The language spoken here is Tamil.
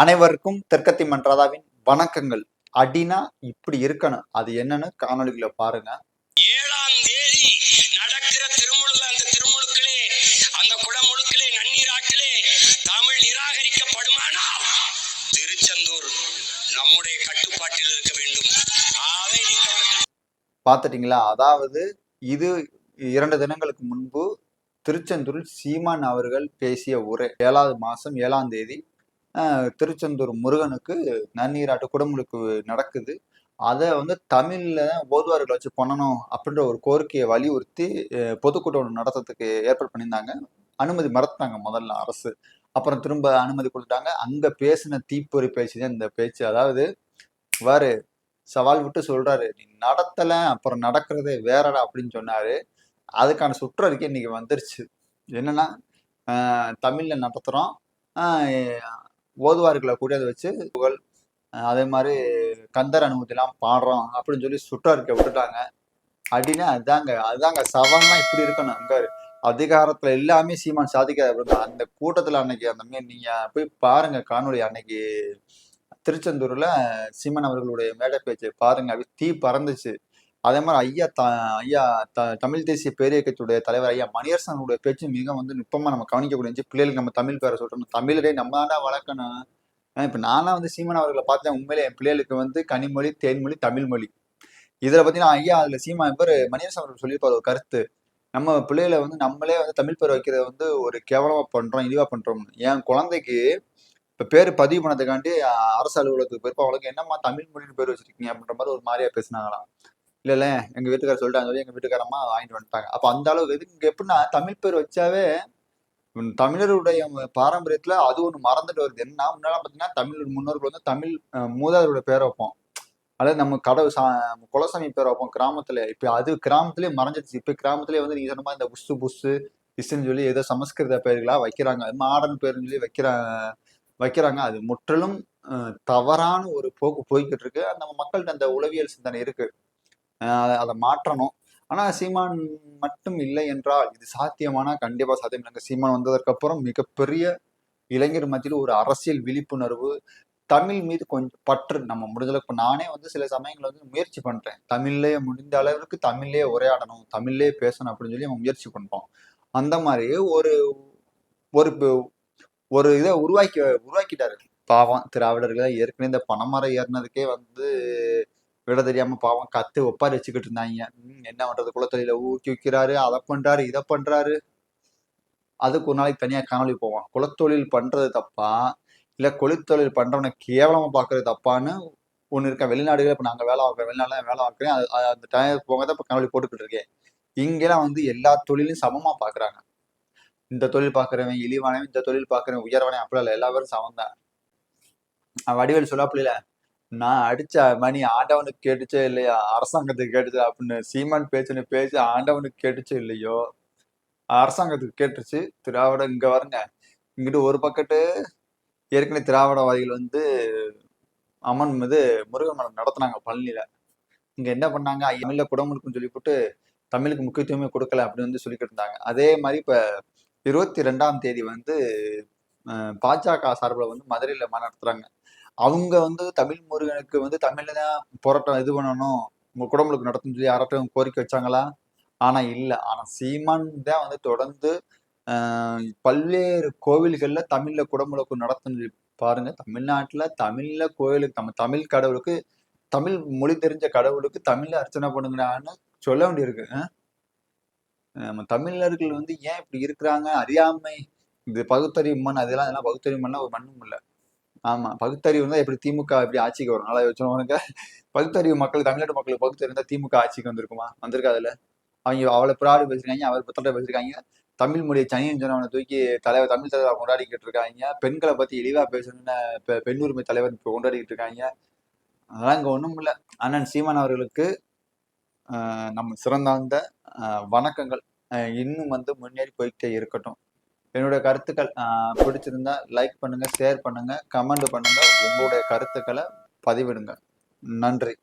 அனைவருக்கும் தெற்கத்தி மன்றாதாவின் வணக்கங்கள். அடினா இப்படி இருக்கணும். அது என்னன்னு காணொளிகளை பாருங்க. ஏழாம் தேதி நடக்கிற திருமுழுல அந்த திருமுழுக்களே அந்த குடமுழுக்களே நன்னீராட்டிலே தமிழ் நிராகரிக்கப்படுமானால் திருச்செந்தூர் நம்முடைய கட்டுப்பாட்டில் இருக்க வேண்டும். பார்த்துட்டீங்களா? அதாவது இது இரண்டு தினங்களுக்கு முன்பு திருச்செந்தூரில் சீமான் அவர்கள் பேசிய உரை. ஏழாவது மாதம் ஏழாம் தேதி திருச்செந்தூர் முருகனுக்கு நன்னீராட்டு குடமுழுக்கு நடக்குது. அதை வந்து தமிழில் ஓதுவார்களை வச்சு பண்ணணும் அப்படின்ற ஒரு கோரிக்கையை வலியுறுத்தி பொதுக்கூட்டம் ஒன்று நடத்துறதுக்கு ஏற்பாடு பண்ணியிருந்தாங்க. அனுமதி மறுத்தாங்க முதல்ல அரசு. அப்புறம் திரும்ப அனுமதி கொடுத்தாங்க அங்கே பேசின தீப்பொறி பேச்சு தான் இந்த பேச்சு. அதாவது வாரு சவால் விட்டு சொல்கிறாரு நீ நடத்தலை அப்புறம் நடக்கிறதே வேறடா அப்படின்னு சொன்னார். அதுக்கான சுற்றறிக்கை இன்னைக்கு வந்துருச்சு. என்னன்னா தமிழில் நடத்துகிறோம் ஓதுவார்களை கூடியதை வச்சு புகழ் அதே மாதிரி கந்தர் அனுமதிலாம் பாடுறோம் அப்படின்னு சொல்லி சுற்றறிக்கை விட்டுட்டாங்க. அப்படின்னா அதாங்க அதாங்க சவம்னா இப்படி இருக்கணும் அங்க அதிகாரத்துல எல்லாமே சீமான் சாதிக்காத அந்த கூட்டத்துல அன்னைக்கு அந்த மாதிரி நீங்க போய் பாருங்க காணொளி அன்னைக்கு திருச்செந்தூர்ல சீமான் அவர்களுடைய மேடை பேச்சு பாருங்க அப்படி தீ பறந்துச்சு. அதே மாதிரி ஐயா த ஐயா த தமிழ் தேசிய பேரியக்கத்துடைய தலைவர் ஐயா மணியரசனுடைய பேச்சு மிக வந்து நுட்பமாக நம்ம கவனிக்கக்கூடிய இருந்துச்சு. பிள்ளைகளுக்கு நம்ம தமிழ் பேரை சொல்றோம். தமிழரே நம்ம தான் வளர்க்கணும். இப்போ இப்ப வந்து சீமான் அவர்களை பார்த்தேன். உண்மையிலே என் பிள்ளைகளுக்கு வந்து கனிமொழி தேன்மொழி தமிழ்மொழி. இதுல பார்த்தீங்கன்னா ஐயா அதில் சீமா பேர் மணியரசன் அவர்கள் சொல்லியிருப்பார் ஒரு கருத்து. நம்ம பிள்ளைகளை வந்து நம்மளே வந்து தமிழ் பேர் வைக்கிறத வந்து ஒரு கேவலமாக பண்றோம் இழிவா பண்ணுறோம்னு என் குழந்தைக்கு இப்ப பேர் பதிவு பண்ணதுக்காண்டி அரசு அலுவலகத்துக்கு போயிருப்போம் அவளுக்கு என்னம்மா தமிழ் மொழின்னு பேர் வச்சிருக்கீங்க அப்படின்ற மாதிரி ஒரு மாதிரியா பேசினாங்களாம். இல்ல எங்கள் எங்க வீட்டுக்காரர் சொல்லிட்டாங்க சொல்லி எங்கள் வீட்டுக்காரம்மா வாங்கிட்டு வந்துட்டாங்க. அப்போ அந்த அளவுக்கு இது எப்படின்னா தமிழ் பேர் வச்சாவே தமிழருடைய பாரம்பரியத்தில் அது ஒன்று மறந்துட்டு வருது. என்ன முன்னாடி பார்த்தீங்கன்னா தமிழ் முன்னோர்கள் வந்து தமிழ் மூதாதரோட பேரை வைப்போம். அதாவது நம்ம கடவுள் சா குலசாமி பேர் வைப்போம் கிராமத்தில். இப்போ அது கிராமத்துலேயே மறைஞ்சிருச்சு. இப்போ கிராமத்திலேயே வந்து நீங்கள் சொன்ன மாதிரி இந்த புஸ்ஸு புஸ்ஸு இஸ்ன்னு சொல்லி ஏதோ சமஸ்கிருத பெயர்களா வைக்கிறாங்க. மாடர்ன் பேருன்னு சொல்லி வைக்கிறாங்க வைக்கிறாங்க. அது முற்றிலும் தவறான ஒரு போக்கு போய்கிட்டு இருக்கு. நம்ம மக்கள்கிட்ட அந்த உளவியல் சிந்தனை இருக்குது அதை மாற்றணும். ஆனா சீமான் மட்டும் இல்லை என்றால் இது சாத்தியமானா? கண்டிப்பா சாத்தியம். இல்லைங்க சீமான் வந்ததற்கு அப்புறம் மிகப்பெரிய இளைஞர் மத்தியில் ஒரு அரசியல் விழிப்புணர்வு தமிழ் மீது கொஞ்சம் பற்று. நம்ம முடிஞ்சளவு இப்போ நானே வந்து சில சமயங்கள் வந்து முயற்சி பண்ணுறேன் தமிழ்லேயே முடிந்த அளவுக்கு தமிழ்லேயே உரையாடணும் தமிழ்லயே பேசணும் அப்படின்னு சொல்லி நம்ம முயற்சி பண்ணுறோம் அந்த மாதிரி ஒரு ஒரு ஒரு இதை உருவாக்கி உருவாக்கிட்டாரு. பாவம் திராவிடர்கள் ஏற்கனவே இந்த பணமரம் ஏறினதுக்கே வந்து விட தெரியாம பாவம் கத்து ஒப்பாரி வச்சுக்கிட்டு இருந்தாங்க. என்ன பண்றது? குலத்தொழில ஊக்கி வைக்கிறாரு அதை பண்றாரு இதை பண்றாரு. அதுக்கு ஒரு நாளைக்கு தனியா காணொலி போவோம். குலத்தொழில் பண்றது தப்பா? இல்ல குளித்தொழில் பண்றவனை கேவலமா பாக்குறது தப்பான்னு ஒன்று இருக்க? வெளிநாடுகள் இப்போ நாங்க வேலை பார்க்குறோம். வெளிநாடுல வேலை பார்க்குறேன். அது அந்த டைம் போக தான் இப்போ காணொளி போட்டுக்கிட்டு இருக்கேன். இங்கெல்லாம் வந்து எல்லா தொழிலையும் சமமா பாக்குறாங்க. இந்த தொழில் பாக்குறவன் இழிவானவன் இந்த தொழில் பாக்குறவன் உயர்வானே அப்படிலாம் இல்லை. எல்லா பேரும் சமம் தான் வடிவேல் சொல்லாப்புல நான் அடிச்ச மணி ஆண்டவனுக்கு கேட்டுச்சே இல்லையா? அரசாங்கத்துக்கு கேட்டுச்சு? அப்படின்னு சீமான் பேச்சுன்னு பேச்சு ஆண்டவனுக்கு கேட்டுச்சோ இல்லையோ? அரசாங்கத்துக்கு கேட்டுச்சு திராவிட இங்க வருங்க. இங்கிட்டு ஒரு பக்கத்து ஏற்கனவே திராவிடவாதிகள் வந்து அம்மன் மீது முருகன் மடம் நடத்தினாங்க பழனியில. இங்க என்ன பண்ணாங்க? தமிழ்ல குடமுழுக்குன்னு சொல்லி போட்டு தமிழுக்கு முக்கியத்துவமே கொடுக்கல அப்படின்னு வந்து சொல்லிக்கிட்டு இருந்தாங்க. அதே மாதிரி இப்ப இருபத்தி ரெண்டாம் தேதி வந்து பாஜக சார்பில் வந்து மதுரையில் மன நடத்துறாங்க. அவங்க வந்து தமிழ் முருகனுக்கு வந்து தமிழ்ல தான் போராட்டம் இது பண்ணணும். உங்க குடமுழுக்கு நடத்தும் சொல்லி யாராட்டும் கோரிக்கை வச்சாங்களா? ஆனா இல்ல. ஆனா சீமான் தான் வந்து தொடர்ந்து பல்வேறு கோவில்கள்ல தமிழ்ல குடமுழுக்கு நடத்துன்னு சொல்லி பாருங்க. தமிழ்நாட்டுல தமிழ்ல கோயிலுக்கு நம்ம தமிழ் கடவுளுக்கு தமிழ் மொழி தெரிஞ்ச கடவுளுக்கு தமிழ்ல அர்ச்சனை பண்ணுங்கடான்னு சொல்ல வேண்டியிருக்கு. நம்ம தமிழர்கள் வந்து ஏன் இப்படி இருக்கிறாங்க? அறியாமை இது பகுத்தறிவு மண் அதெல்லாம் அதெல்லாம் பகுத்தறிவு மண்ணா ஒரு மண்ணும் இல்லை. ஆமா. பகுத்தறிவு இருந்தா எப்படி திமுக எப்படி ஆட்சிக்கு வரும்? நல்லா யோசிச்சவனுக்கு பகுத்தறிவு மக்கள் தமிழ்நாட்டு மக்களுக்கு பகுத்தறிவு இருந்தா திமுக ஆட்சிக்கு வந்திருக்குமா? வந்திருக்காதுல அவங்க அவளை பிராடு பேசிருக்காங்க அவர் புத்தகத்தை பேசிருக்காங்க தமிழ் மொழியை சனியன் சொன்னவனை தூக்கி தலைவர் தமிழ் தலைவர் கொண்டாடிக்கிட்டு இருக்காங்க. பெண்களை பத்தி இழிவா பேசணும்னு பெண் உரிமை தலைவர் இப்போ கொண்டாடிக்கிட்டு இருக்காங்க. அதெல்லாம் இங்கே ஒன்றும் இல்லை. அண்ணன் சீமான் அவர்களுக்கு ஆஹ் நம்ம சிறந்தார்ந்த வணக்கங்கள் இன்னும் வந்து முன்னேறி போய்கிட்டே இருக்கட்டும். என்னுடைய கருத்துக்கள் பிடிச்சிருந்தா லைக் பண்ணுங்க ஷேர் பண்ணுங்க கமெண்ட் பண்ணுங்க. உங்களுடைய கருத்துக்களை பதிவிடுங்க. நன்றி.